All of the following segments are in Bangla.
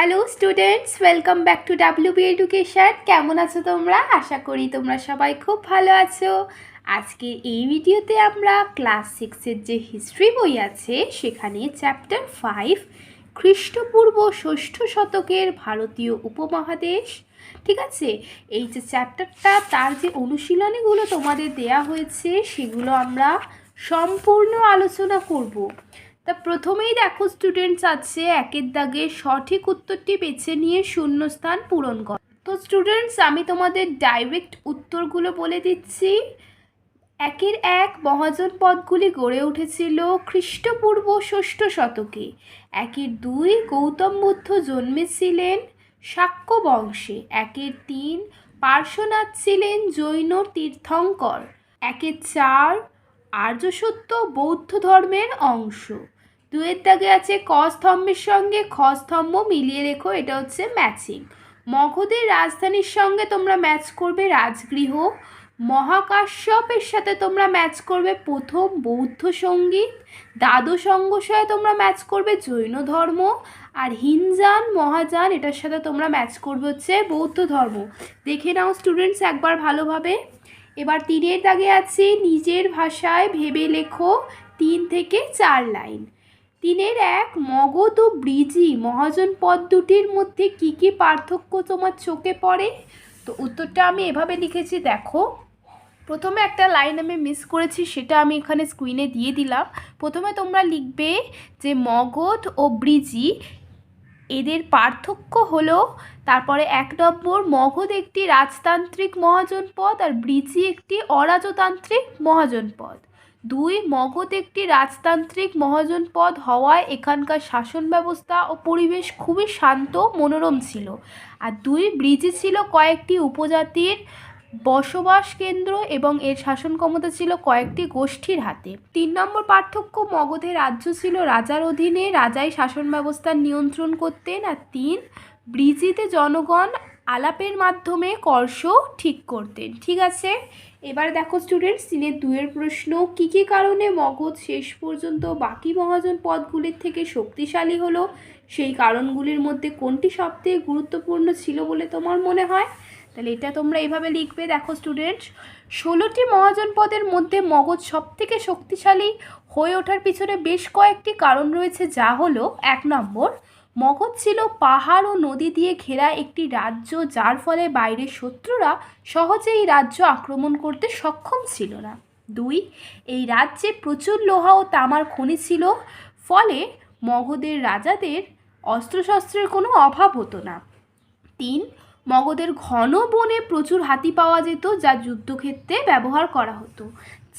Hello students welcome back to WB education কেমন আছো তোমরা? আশা করি তোমরা সবাই খুব ভালো আছো। আজকের এই ভিডিওতে আমরা ক্লাস সিক্সের যে হিস্ট্রি বই আছে, সেখানে চ্যাপ্টার ফাইভ খ্রিস্টপূর্ব ষষ্ঠ শতকের ভারতীয় উপমহাদেশ, ঠিক আছে? এই যে চ্যাপ্টারটা তার যে অনুশীলনীগুলো তোমাদের দেয়া হয়েছে, সেগুলো আমরা সম্পূর্ণ আলোচনা করব। তা প্রথমেই দেখো স্টুডেন্টস আছে, একের দাগে সঠিক উত্তরটি বেছে নিয়ে শূন্যস্থান পূরণ কর। তো স্টুডেন্টস আমি তোমাদের ডাইরেক্ট উত্তরগুলো বলে দিচ্ছি। একের এক মহাজন পদগুলি গড়ে উঠেছিল খ্রিস্টপূর্ব ষষ্ঠ শতকে। একের দুই গৌতম বুদ্ধ জন্মেছিলেন শাক্য বংশে। একের তিন পার্শ্বনাথ ছিলেন জৈন তীর্থঙ্কর। একের চার আর্যসত্য বৌদ্ধ ধর্মের অংশ। দুয়ের দাগে আছে ক স্তম্ভের সঙ্গে খ স্তম্ভ মিলিয়ে রেখো, এটা হচ্ছে ম্যাচিং মগধের রাজধানীর সঙ্গে তোমরা ম্যাচ করবে রাজগৃহ। মহাকাশ্যপের সাথে তোমরা ম্যাচ করবে প্রথম বৌদ্ধ সংগীত। দ্বাদশ অঙ্গশয়ে তোমরা ম্যাচ করবে জৈন ধর্ম। আর হিনজান মহাযান এটার সাথে তোমরা ম্যাচ করবে হচ্ছে বৌদ্ধ ধর্ম। দেখে নাও স্টুডেন্টস একবার ভালোভাবে। এবার তিনের দাগে আছে নিজের ভাষায় ভেবে লেখো তিন থেকে চার লাইন। তিনের এক মগধ ও ব্রিজি মহাজন পদ দুটির মধ্যে কি কি পার্থক্য তোমার চোখে পড়ে? তো উত্তরটা আমি এভাবে লিখেছি, দেখো। প্রথমে একটা লাইন আমি মিস করেছি, সেটা আমি এখানে স্ক্রিনে দিয়ে দিলাম। প্রথমে তোমরা লিখবে যে মগধ ও ব্রিজি, এদের পার্থক্য হলো, তারপরে এক নম্বর, মগধ একটি রাজতান্ত্রিক মহাজনপদ আর ব্রিজি একটি অরাজতান্ত্রিক মহাজনপদ দুই মগধ একটি রাজতান্ত্রিক মহাজনপদ হওয়ায় এখানকার শাসন ব্যবস্থা ও পরিবেশ খুবই শান্ত মনোরম ছিল। আর দুই ব্রিজি ছিল কয়েকটি উপজাতির বসবাস কেন্দ্র এবং এর শাসন ক্ষমতা ছিল কয়েকটি গোষ্ঠীর হাতে। তিন নম্বর পার্থক্য মগধের রাজ্য ছিল রাজার অধীনে। রাজাই শাসন ব্যবস্থা নিয়ন্ত্রণ করতেন। আর তিন, ব্রিজিতে জনগণ আলাপের মাধ্যমে কর্ষ ঠিক করতেন। ঠিক আছে? এবার দেখো স্টুডেন্টস তিনের দুয়ের প্রশ্ন, কী কী কারণে মগজ শেষ পর্যন্ত বাকি মহাজন পদগুলির থেকে শক্তিশালী হলো? সেই কারণগুলির মধ্যে কোনটি সবথেকে গুরুত্বপূর্ণ ছিল বলে তোমার মনে হয়? তাহলে এটা তোমরা এইভাবে লিখবে। দেখো স্টুডেন্টস ষোলোটি মহাজন পদের মধ্যে মগধ সবথেকে শক্তিশালী হয়ে ওঠার পিছনে বেশ কয়েকটি কারণ রয়েছে। যা হলো, এক নম্বর মগধ ছিল পাহাড় ও নদী দিয়ে ঘেরা একটি রাজ্য, যার ফলে বাইরের শত্রুরা সহজে এই রাজ্য আক্রমণ করতে সক্ষম ছিল না। দুই, এই রাজ্যে প্রচুর লোহা ও তামার খনি ছিল, ফলে মগধের রাজাদের অস্ত্রশস্ত্রের কোনো অভাব হতো না। তিন মগধের ঘন বনে প্রচুর হাতি পাওয়া যেত যা যুদ্ধক্ষেত্রে ব্যবহার করা হতো।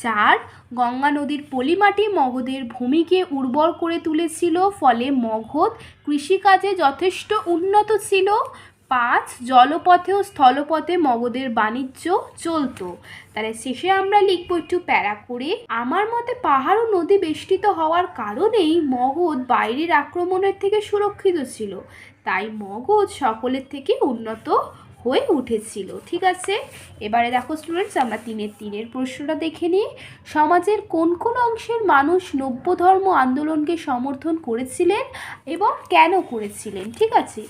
চার, গঙ্গা নদীর পলিমাটি মগধের ভূমিকে উর্বর করে তুলেছিল, ফলে মগধ কৃষিকাজে যথেষ্ট উন্নত ছিল। পাঁচ জলপথে ও স্থলপথে মগধের বাণিজ্য চলতো। তাহলে শেষে আমরা লিখব একটু প্যারা করে। আমার মতে পাহাড় ও নদী বেষ্টিত হওয়ার কারণেই মগধ বাইরের আক্রমণের থেকে সুরক্ষিত ছিল। তাই মগজ সকলের থেকে উন্নত হয়ে উঠেছিল। ঠিক আছে? এবারে দেখো স্টুডেন্টস আমরা তিনের তিনের প্রশ্নটা দেখে নিই। সমাজের কোন কোন অংশের মানুষ নব্য ধর্ম আন্দোলনকে সমর্থন করেছিলেন এবং কেন করেছিলেন? ঠিক আছে?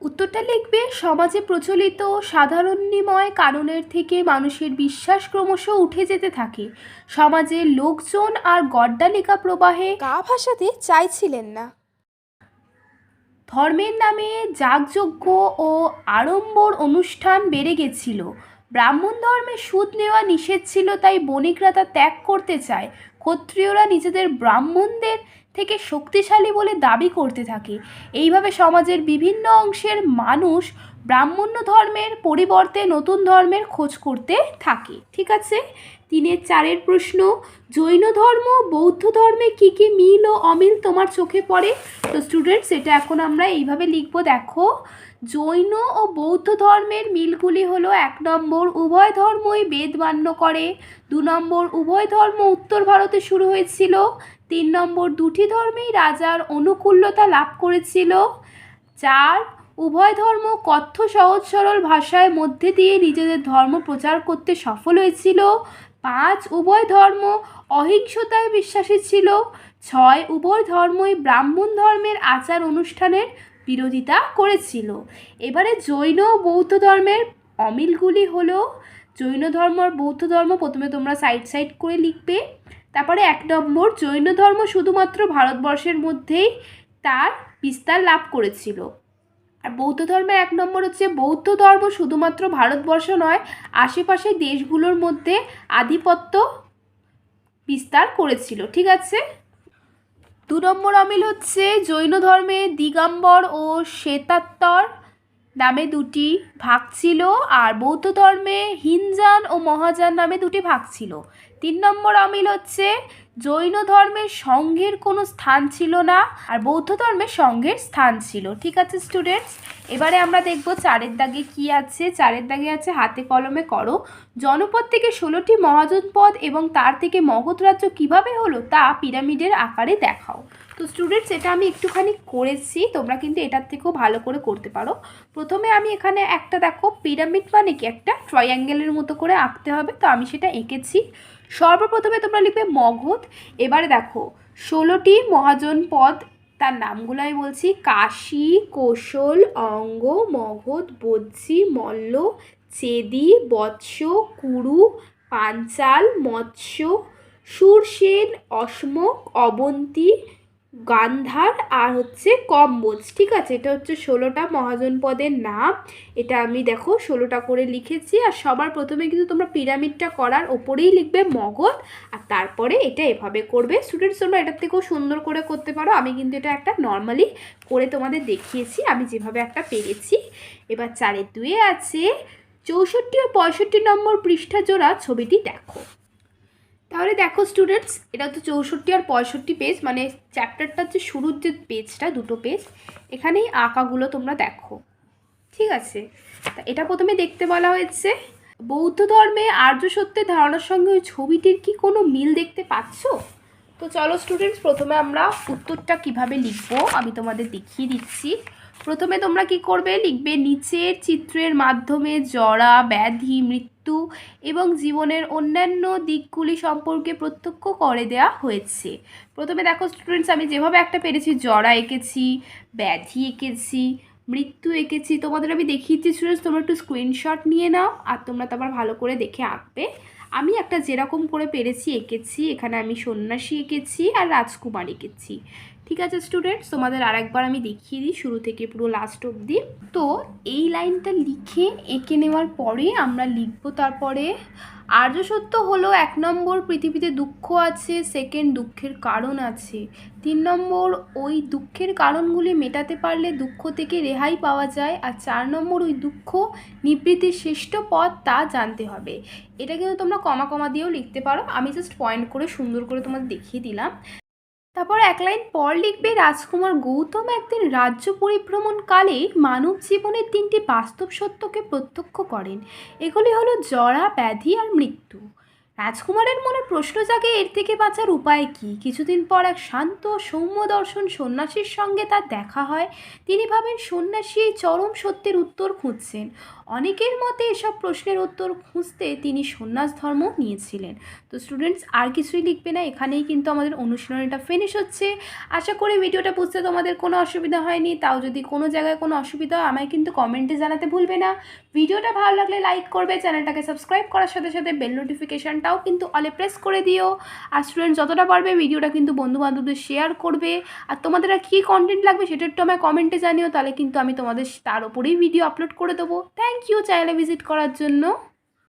উত্তরটা লিখবে, সমাজে প্রচলিত সাধারণীময় কারণের থেকে মানুষের বিশ্বাস ক্রমশ উঠে যেতে থাকে। সমাজে লোকজন আর গড্ডালিকা প্রবাহে গা ভাসাতে চাইছিলেন না। ধর্মের নামে যাগযজ্ঞ ও আড়ম্বর অনুষ্ঠান বেড়ে গেছিল। ব্রাহ্মণ ধর্মে সুদ নেওয়া নিষেধ ছিল, তাই বণিকরা তা ত্যাগ করতে চায়। ক্ষত্রিয়রা নিজেদের ব্রাহ্মণদের থেকে শক্তিশালী বলে দাবি করতে থাকে। এইভাবে সমাজের বিভিন্ন অংশের মানুষ ব্রাহ্মণ্য ধর্মের পরিবর্তে নতুন ধর্মের খোঁজ করতে থাকে। ঠিক আছে? তিনের চারের প্রশ্ন, জৈন ধর্ম, বৌদ্ধ ধর্মে কি কি মিল ও অমিল তোমার চোখে পড়ে? তো স্টুডেন্টস এটা এখন আমরা এইভাবে লিখব, দেখো, জৈন ও বৌদ্ধ ধর্মের মিলগুলি হলো এক নম্বর, উভয় ধর্মই বেদ মান্য করে। দু নম্বর, উভয় ধর্ম উত্তর ভারতে শুরু হয়েছিল। তিন নম্বর, দুটি ধর্মেই রাজার অনুকূল্যতা লাভ করেছিল। চার, উভয় ধর্ম কথ্য সহজ সরল ভাষায় মধ্যে দিয়ে নিজেদের ধর্ম প্রচার করতে সফল হয়েছিল। পাঁচ উভয় ধর্ম অহিংসতায় বিশ্বাসী ছিল। ছয় উভয় ধর্মই ব্রাহ্মণ ধর্মের আচার অনুষ্ঠানের বিরোধিতা করেছিল। এবারে জৈন বৌদ্ধ ধর্মের অমিলগুলি হলো, জৈন ধর্ম আর বৌদ্ধ ধর্ম প্রথমে তোমরা সাইড সাইড করে লিখবে। তারপরে এক নম্বর, জৈন ধর্ম শুধুমাত্র ভারতবর্ষের মধ্যেই তার বিস্তার লাভ করেছিল। আর বৌদ্ধ ধর্মের এক নম্বর হচ্ছে বৌদ্ধ ধর্ম শুধুমাত্র ভারতবর্ষ নয় আশেপাশের দেশগুলোর মধ্যে আধিপত্য বিস্তার করেছিল, ঠিক আছে? দু নম্বর অমিল হচ্ছে জৈন ধর্মে দিগম্বর ও শ্বেতাত্তর নামে দুটি ভাগ ছিল, আর বৌদ্ধ ধর্মে হিনজান ও মহাযান নামে দুটি ভাগ ছিল। তিন নম্বর অমিল হচ্ছে, জৈন ধর্মের সংঘের কোনো স্থান ছিল না আর বৌদ্ধ ধর্মের সংঘের স্থান ছিল। ঠিক আছে স্টুডেন্টস এবারে আমরা দেখব চারের দাগে কি আছে। চারের দাগে আছে, হাতে কলমে করো। জনপদ থেকে ষোলোটি মহাজনপদ এবং তার থেকে মগধ রাজ্য কীভাবে হলো তা পিরামিডের আকারে দেখাও। তো স্টুডেন্টস এটা আমি একটুখানি করেছি, তোমরা কিন্তু এটার থেকেও ভালো করে করতে পারো। প্রথমে আমি এখানে একটা দেখো, পিরামিড মানে কি? একটা ট্রায়াঙ্গেলের মতো করে আঁকতে হবে। তো আমি সেটা এঁকেছি। সর্বপ্রথমে তোমরা লিখবে মগধ। এবারে দেখো, ষোলোটি মহাজন পদ, তার নামগুলো আমি বলছি। কাশি, কৌশল, অঙ্গ, মগধ বজ্জি মল্ল, চেদি, বৎস, কুরু, পাঞ্চাল, মৎস্য, সুরসেন, অসমক, অবন্তী গান্ধার আর হচ্ছে কম্বোজ, ঠিক আছে? এটা হচ্ছে ষোলোটা মহাজন পদের নাম। এটা আমি দেখো ষোলোটা করে লিখেছি আর সবার প্রথমে কিন্তু তোমরা পিরামিডটা করার ওপরেই লিখবে মগধ আর তারপরে এটা এভাবে করবে। স্টুডেন্টস তোমরা এটার থেকেও সুন্দর করে করতে পারো। আমি কিন্তু এটা একটা নর্মালি করে তোমাদের দেখিয়েছি। আমি যেভাবে একটা পেরেছি। এবার চারের দুয়ে আছে, চৌষট্টি ও পঁয়ষট্টি নম্বর পৃষ্ঠা জোড়া ছবিটি দেখো। তাহলে দেখো স্টুডেন্টস এটা হচ্ছে চৌষট্টি আর পঁয়ষট্টি পেজ মানে চ্যাপ্টারটা হচ্ছে শুরুর যে পেজটা দুটো পেজ এখানেই আঁকাগুলো তোমরা দেখো। ঠিক আছে? তা এটা প্রথমে দেখতে বলা হয়েছে, বৌদ্ধ ধর্মে আর্য সত্যের ধারণার সঙ্গে ওই ছবিটির কি কোনো মিল দেখতে পাচ্ছ? তো চলো স্টুডেন্টস প্রথমে আমরা উত্তরটা কীভাবে লিখব, আমি তোমাদের দেখিয়ে দিচ্ছি। প্রথমে তোমরা কি করবে? লিখবে নিচের চিত্রের মাধ্যমে জরা, ব্যাধি, মৃত্যু এবং জীবনের অন্যান্য দিকগুলি সম্পর্কে প্রত্যক্ষ করে দেওয়া হয়েছে। প্রথমে দেখো স্টুডেন্টস আমি যেভাবে একটা পেরেছি, জরা এঁকেছি, ব্যাধি এঁকেছি, মৃত্যু এঁকেছি, তোমাদের আমি দেখিয়ে দিচ্ছি স্টুডেন্টস তোমরা একটু স্ক্রিনশট নিয়ে নাও আর তোমরা তারপর ভালো করে দেখে আঁকবে। আমি একটা যেরকম করে পেরেছি এঁকেছি, এখানে আমি সন্ন্যাসী এঁকেছি আর রাজকুমার এঁকেছি। ঠিক আছে স্টুডেন্টস তোমাদের আরেকবার আমি দেখিয়ে দিই, শুরু থেকে পুরো লাস্ট অবধি। তো এই লাইনটা লিখে এঁকে নেওয়ার পরে আমরা লিখব তারপরে, আর্য সত্য হলো এক নম্বর পৃথিবীতে দুঃখ আছে সেকেন্ড দুঃখের কারণ আছে। তিন নম্বর, ওই দুঃখের কারণগুলি মেটাতে পারলে দুঃখ থেকে রেহাই পাওয়া যায়, আর চার নম্বর, ওই দুঃখ নিবৃত্তির শ্রেষ্ঠ পথ তা জানতে হবে। এটা কিন্তু তোমরা কমা কমা দিয়েও লিখতে পারো। আমি জাস্ট পয়েন্ট করে সুন্দর করে তোমাদের দেখিয়ে দিলাম। তারপর এক লাইন পর লিখবে, রাজকুমার গৌতম একদিন রাজ্য পরিভ্রমণকালে মানব জীবনের তিনটি বাস্তব সত্যকে প্রত্যক্ষ করেন। এগুলি হলো জরা, ব্যাধি আর মৃত্যু। রাজকুমারের মনে প্রশ্ন জাগে, এর থেকে বাঁচার উপায় কি? কিছুদিন পর এক শান্ত সৌম্য দর্শন সন্ন্যাসীর সঙ্গে তার দেখা হয়। তিনি ভাবেন সন্ন্যাসী এই চরম সত্যের উত্তর খুঁজছেন। অনেকের মতে এসব প্রশ্নের উত্তর খুঁজতে তিনি সন্ন্যাস ধর্ম নিয়েছিলেন। তো স্টুডেন্টস আর কিছুই লিখবে না। এখানেই কিন্তু আমাদের অনুশীলনীটা ফিনিশ হচ্ছে। আশা করি ভিডিওটা বুঝতে তোমাদের কোনো অসুবিধা হয়নি। তাও যদি কোনো জায়গায় কোনো অসুবিধা হয়, আমায় কিন্তু কমেন্টে জানাতে ভুলবে না। ভিডিওটা ভালো লাগলে লাইক করবে, চ্যানেলটাকে সাবস্ক্রাইব করার সাথে সাথে বেল নোটিফিকেশানটাও কিন্তু অলে প্রেস করে দিও। আর স্টুডেন্ট যতটা পারবে ভিডিওটা কিন্তু বন্ধুবান্ধবদের শেয়ার করবে। আর তোমাদের আর কী কন্টেন্ট লাগবে সেটা একটু আমায় কমেন্টে জানিও, তাহলে কিন্তু আমি তোমাদের তার ওপরেই ভিডিও আপলোড করে দেবো। থ্যাংক ইউ চ্যানেলে ভিজিট করার জন্য।